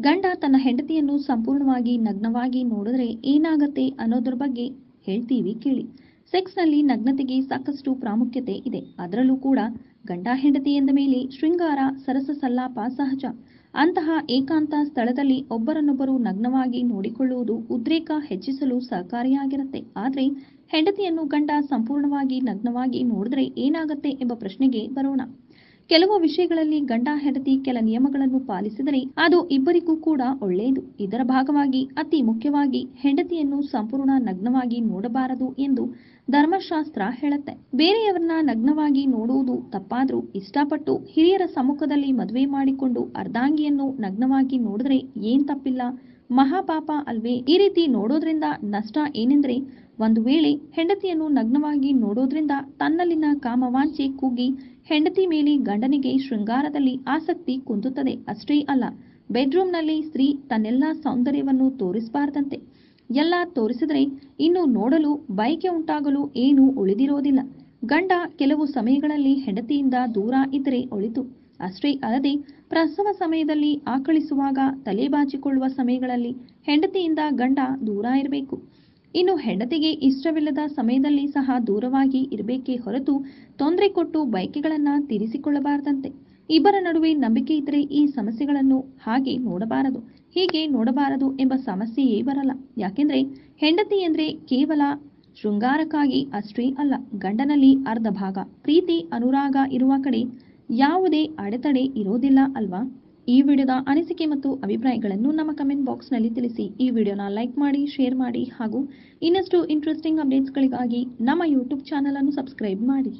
ಗಂಡ ತನ್ನ ಹೆಂಡತಿಯನ್ನು ಸಂಪೂರ್ಣವಾಗಿ ನಗ್ನವಾಗಿ ನೋಡಿದ್ರೆ ಏನಾಗತ್ತೆ ಅನ್ನೋದ್ರ ಬಗ್ಗೆ ಹೇಳ್ತೀವಿ ಕೇಳಿ. ಸೆಕ್ಸ್ನಲ್ಲಿ ನಗ್ನತೆಗೆ ಸಾಕಷ್ಟು ಪ್ರಾಮುಖ್ಯತೆ ಇದೆ. ಅದರಲ್ಲೂ ಕೂಡ ಗಂಡ ಹೆಂಡತಿ ಎಂದ ಮೇಲೆ ಶೃಂಗಾರ, ಸರಸ ಸಲ್ಲಾಪ ಸಹಜ. ಅಂತಹ ಏಕಾಂತ ಸ್ಥಳದಲ್ಲಿ ಒಬ್ಬರನ್ನೊಬ್ಬರು ನಗ್ನವಾಗಿ ನೋಡಿಕೊಳ್ಳುವುದು ಉದ್ರೇಕ ಹೆಚ್ಚಿಸಲು ಸಹಕಾರಿಯಾಗಿರುತ್ತೆ. ಆದರೆ ಹೆಂಡತಿಯನ್ನು ಗಂಡ ಸಂಪೂರ್ಣವಾಗಿ ನಗ್ನವಾಗಿ ನೋಡಿದ್ರೆ ಏನಾಗತ್ತೆ ಎಂಬ ಪ್ರಶ್ನೆಗೆ ಬರೋಣ. ಕೆಲವು ವಿಷಯಗಳಲ್ಲಿ ಗಂಡ, ಹೆಂಡತಿ ಕೆಲ ನಿಯಮಗಳನ್ನು ಪಾಲಿಸಿದರೆ ಅದು ಇಬ್ಬರಿಗೂ ಕೂಡ ಒಳ್ಳೆಯದು. ಇದರ ಭಾಗವಾಗಿ ಅತಿ ಮುಖ್ಯವಾಗಿ ಹೆಂಡತಿಯನ್ನು ಸಂಪೂರ್ಣ ನಗ್ನವಾಗಿ ನೋಡಬಾರದು ಎಂದು ಧರ್ಮಶಾಸ್ತ್ರ ಹೇಳುತ್ತೆ. ಬೇರೆಯವರನ್ನ ನಗ್ನವಾಗಿ ನೋಡುವುದು ತಪ್ಪಾದ್ರೂ ಇಷ್ಟಪಟ್ಟು ಹಿರಿಯರ ಸಮ್ಮುಖದಲ್ಲಿ ಮದುವೆ ಮಾಡಿಕೊಂಡು ಅರ್ಧಾಂಗಿಯನ್ನು ನಗ್ನವಾಗಿ ನೋಡಿದ್ರೆ ಏನ್ ತಪ್ಪಿಲ್ಲ? ಮಹಾಪಾಪ ಅಲ್ವೇ? ಈ ರೀತಿ ನೋಡೋದ್ರಿಂದ ನಷ್ಟ ಏನೆಂದ್ರೆ ಒಂದು ವೇಳೆ ಹೆಂಡತಿಯನ್ನು ನಗ್ನವಾಗಿ ನೋಡೋದ್ರಿಂದ ತನ್ನಲ್ಲಿನ ಕಾಮವಾಂಚೆ ಕುಗ್ಗಿ ಹೆಂಡತಿ ಮೇಲೆ ಗಂಡನಿಗೆ ಶೃಂಗಾರದಲ್ಲಿ ಆಸಕ್ತಿ ಕುಂದುತ್ತದೆ ಅಷ್ಟೇ ಅಲ್ಲ, ಬೆಡ್ರೂಮ್ನಲ್ಲಿ ಸ್ತ್ರೀ ತನ್ನೆಲ್ಲ ಸೌಂದರ್ಯವನ್ನು ತೋರಿಸಬಾರದಂತೆ. ಎಲ್ಲ ತೋರಿಸಿದರೆ ಇನ್ನು ನೋಡಲು, ಬಯಕೆ ಉಂಟಾಗಲು ಏನೂ ಉಳಿದಿರೋದಿಲ್ಲ. ಗಂಡ ಕೆಲವು ಸಮಯಗಳಲ್ಲಿ ಹೆಂಡತಿಯಿಂದ ದೂರ ಇದ್ದರೆ ಒಳಿತು. ಅಷ್ಟೇ ಅಲ್ಲದೆ, ಪ್ರಸವ ಸಮಯದಲ್ಲಿ ಆಕಳಿಸುವಾಗ ತಲೆ ಬಾಚಿಕೊಳ್ಳುವ ಸಮಯಗಳಲ್ಲಿ ಹೆಂಡತಿಯಿಂದ ಗಂಡ ದೂರ ಇರಬೇಕು. ಇನ್ನು ಹೆಂಡತಿಗೆ ಇಷ್ಟವಿಲ್ಲದ ಸಮಯದಲ್ಲಿ ಸಹ ದೂರವಾಗಿ ಇರಬೇಕೇ ಹೊರತು ತೊಂದರೆ ಕೊಟ್ಟು ಬಯಕೆಗಳನ್ನ ತೀರಿಸಿಕೊಳ್ಳಬಾರದಂತೆ. ಇಬ್ಬರ ನಡುವೆ ನಂಬಿಕೆ ಇದ್ದರೆ ಈ ಸಮಸ್ಯೆಗಳನ್ನು ಹಾಗೆ ನೋಡಬಾರದು. ಹೀಗೆ ನೋಡಬಾರದು ಎಂಬ ಸಮಸ್ಯೆಯೇ ಬರಲ್ಲ. ಯಾಕೆಂದ್ರೆ ಹೆಂಡತಿ ಎಂದ್ರೆ ಕೇವಲ ಶೃಂಗಾರಕ್ಕಾಗಿ ಅಷ್ಟೇ ಅಲ್ಲ, ಗಂಡನಲ್ಲಿ ಅರ್ಧ ಭಾಗ ಪ್ರೀತಿ, ಅನುರಾಗ ಇರುವ ಕಡೆ ಯಾವುದೇ ಅಡೆತಡೆ ಇರೋದಿಲ್ಲ ಅಲ್ವಾ? ಈ ವಿಡಿಯೋದ ಅನಿಸಿಕೆ ಮತ್ತು ಅಭಿಪ್ರಾಯಗಳನ್ನು ನಮ್ಮ ಕಮೆಂಟ್ ಬಾಕ್ಸ್ನಲ್ಲಿ ತಿಳಿಸಿ. ಈ ವಿಡಿಯೋನ ಲೈಕ್ ಮಾಡಿ ಶೇರ್ ಮಾಡಿ ಹಾಗೂ ಇನ್ನಷ್ಟು ಇಂಟ್ರೆಸ್ಟಿಂಗ್ ಅಪ್ಡೇಟ್ಸ್ಗಳಿಗಾಗಿ ನಮ್ಮ ಯೂಟ್ಯೂಬ್ ಚಾನಲನ್ನು ಸಬ್ಸ್ಕ್ರೈಬ್ ಮಾಡಿ.